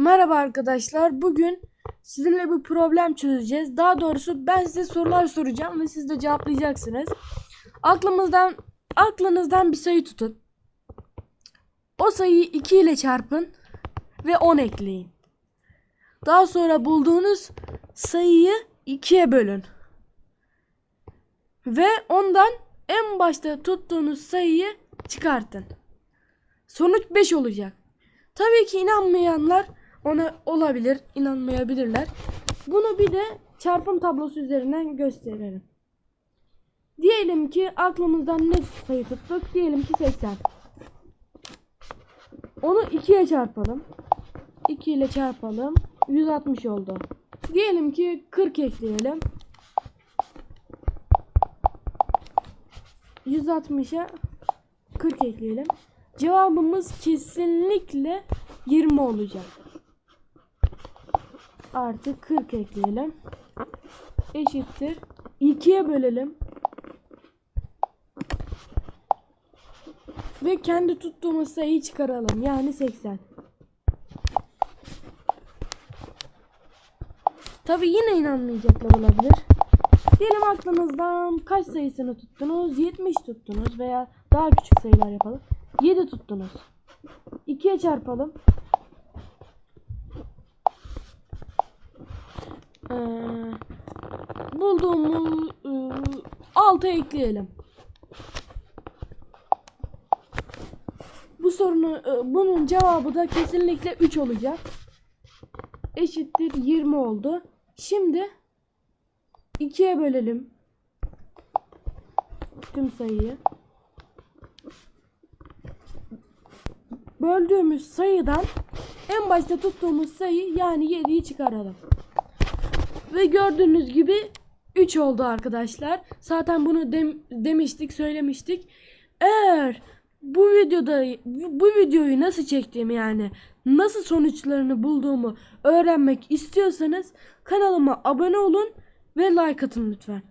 Merhaba arkadaşlar. Bugün sizinle bir problem çözeceğiz. Daha doğrusu ben size sorular soracağım ve siz de cevaplayacaksınız. Aklımızdan aklınızdan bir sayı tutun. O sayıyı 2 ile çarpın ve 10 ekleyin. Daha sonra bulduğunuz sayıyı 2'ye bölün. Ve ondan en başta tuttuğunuz sayıyı çıkartın. Sonuç 5 olacak. Tabii ki inanmayanlar ona olabilir, inanmayabilirler. Bunu bir de çarpım tablosu üzerinden gösterelim. Diyelim ki aklımızdan ne sayı tuttuk? Diyelim ki 80. Onu 2'ye çarpalım. 2 ile çarpalım. 160 oldu. Diyelim ki 40 ekleyelim. 160'a 40 ekleyelim. Cevabımız kesinlikle 20 olacak. Artı 40 ekleyelim. Eşittir. 2'ye bölelim. Ve kendi tuttuğumuz sayıyı çıkaralım. Yani 80. Tabi yine inanmayacaklar olabilir. Diyelim aklınızdan kaç sayısını tuttunuz? 70 tuttunuz veya daha küçük sayılar yapalım. 7 tuttunuz. 2'ye çarpalım. Ee, bulduğumuz 6 ekleyelim. Bu sorunu e, bunun cevabı da kesinlikle 3 olacak. Eşittir 20 oldu. Şimdi 2'ye bölelim. Tüm sayıyı. böldüğümüz sayıdan en başta tuttuğumuz sayı yani 7'yi çıkaralım. Ve gördüğünüz gibi 3 oldu arkadaşlar. Zaten bunu dem- demiştik, söylemiştik. Eğer bu videoda bu videoyu nasıl çektiğimi yani nasıl sonuçlarını bulduğumu öğrenmek istiyorsanız kanalıma abone olun ve like atın lütfen.